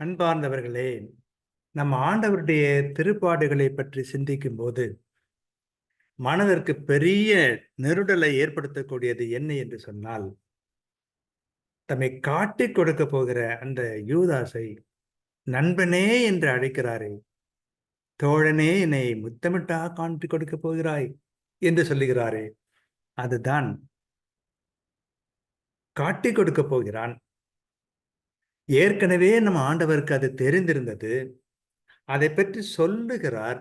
அன்பார்ந்தவர்களே நம்ம ஆண்டவருடைய திருப்பாடுகளை பற்றி சிந்திக்கும் போது மனதிற்கு பெரிய நெருடலை ஏற்படுத்தக்கூடியது என்ன என்று சொன்னால் தம்மை காட்டி கொடுக்க போகிற அந்த யூதாசை நண்பனே என்று அழைக்கிறாரே தோழனே என்னை முத்தமிட்டா காட்டி கொடுக்க போகிறாய் என்று சொல்லுகிறாரே அதுதான் காட்டி கொடுக்க போகிறான். ஏற்கனவே நம்ம ஆண்டவருக்கு அது தெரிந்திருந்தது. அதை பற்றி சொல்லுகிறார்.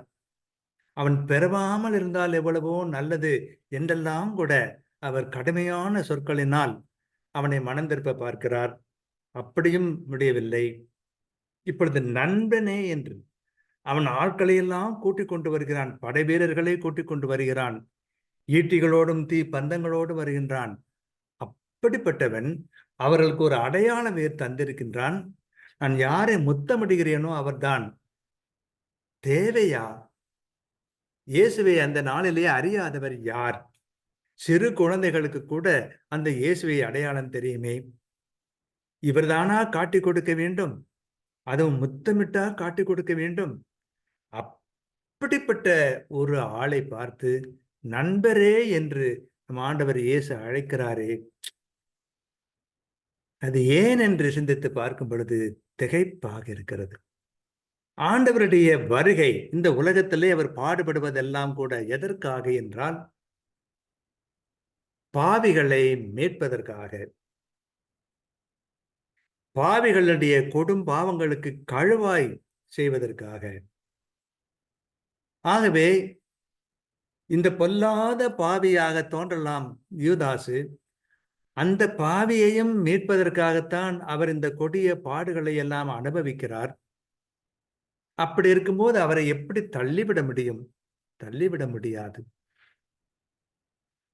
அவன் பெறவாமல் இருந்தால் எவ்வளவோ நல்லது என்றெல்லாம் கூட அவர் கடுமையான சொற்களினால் அவனை மனந்திருப்ப பார்க்கிறார். அப்படியும் முடியவில்லை. இப்பொழுது நண்பனே என்று அவன் ஆட்களையெல்லாம் கூட்டிக் கொண்டு வருகிறான். படை வீரர்களை கூட்டிக் கொண்டு வருகிறான். ஈட்டிகளோடும் தீ பந்தங்களோடும் வருகின்றான். அப்படிப்பட்டவன் அவர்களுக்கு ஒரு அடையாள வேர் தந்திருக்கின்றான்? நான் யாரை முத்தமிடுகிறேனோ அவர்தான். தேவையா? இயேசுவை அந்த நாளிலேயே அறியாதவர் யார்? சிறு குழந்தைகளுக்கு கூட அந்த இயேசுவை அடையாளம் தெரியுமே. இவர்தானா காட்டி கொடுக்க வேண்டும்? அதுவும் முத்தமிட்டா காட்டி கொடுக்க வேண்டும்? அப்படிப்பட்ட ஒரு ஆளை பார்த்து நண்பரே என்று நம் ஆண்டவர் இயேசு அழைக்கிறாரே. அது ஏன் என்று சிந்தித்து பார்க்கும் பொழுது திகைப்பாக இருக்கிறது. ஆண்டவருடைய வருகை இந்த உலகத்திலே அவர் பாடுபடுவதெல்லாம் கூட எதற்காக என்றால் பாவிகளை மீட்பதற்காக. பாவிகளுடைய கொடும் பாவங்களுக்கு கழுவாய் செய்வதற்காக. ஆகவே இந்த பொல்லாத பாவியாக தோன்றலாம் யூதாசு. அந்த பாவியையும் மீட்பதற்காகத்தான் அவர் இந்த கொடிய பாடுகளை எல்லாம் அனுபவிக்கிறார். அப்படி இருக்கும்போது அவரை எப்படி தள்ளிவிட முடியும்? தள்ளிவிட முடியாது.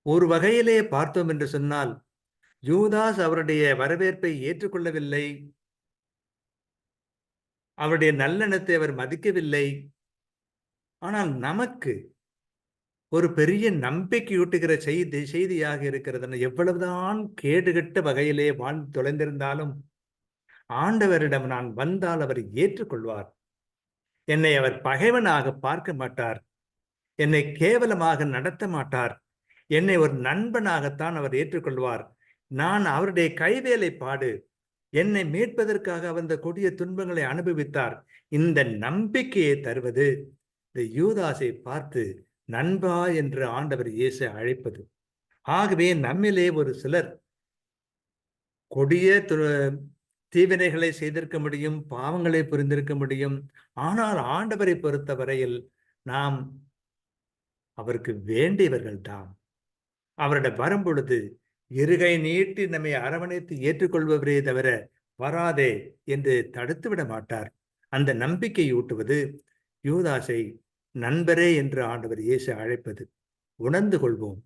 ஒரு வகையிலே பார்த்தோம் என்று சொன்னால் யூதாஸ் அவருடைய வரவேற்பை ஏற்றுக்கொள்ளவில்லை. அவருடைய நல்லெண்ணத்தை அவர் மதிக்கவில்லை. ஆனால் நமக்கு ஒரு பெரிய நம்பிக்கையூட்டுகிற செய்தி செய்தியாக இருக்கிறது எவ்வளவுதான் கேடுகட்ட வகையிலே வாழ்ந்து தொலைந்திருந்தாலும் ஆண்டவரிடம் நான் வந்தால் அவர் ஏற்றுக்கொள்வார். என்னை அவர் பகைவனாக பார்க்க மாட்டார். என்னை கேவலமாக நடத்த மாட்டார். என்னை ஒரு நண்பனாகத்தான் அவர் ஏற்றுக்கொள்வார். நான் அவருடைய கைவேலை பாடு. என்னை மீட்பதற்காக வந்த கொடிய துன்பங்களை அனுபவித்தார். இந்த நம்பிக்கையை தருவது இந்த யூதாசை பார்த்து நண்பா என்று ஆண்டவர் இயேசு அழைப்பது. ஆகவே நம்மிலே ஒரு சிலர் கொடிய தீவினைகளை செய்திருக்க முடியும் பாவங்களை புரிந்திருக்க முடியும். ஆனால் ஆண்டவரை பொறுத்த வரையில் நாம் அவருக்கு வேண்டியவர்கள் தாம். அவரிடம் வரும்பொழுது இருகை நீட்டி நம்மை அரவணைத்து ஏற்றுக்கொள்பவரே தவிர வராதே என்று தடுத்துவிட மாட்டார். அந்த நம்பிக்கை ஊட்டுவது யூதாசை நண்பரே என்று ஆண்டவர் இயேசு அழைப்பது. உணர்ந்து கொள்வோம்.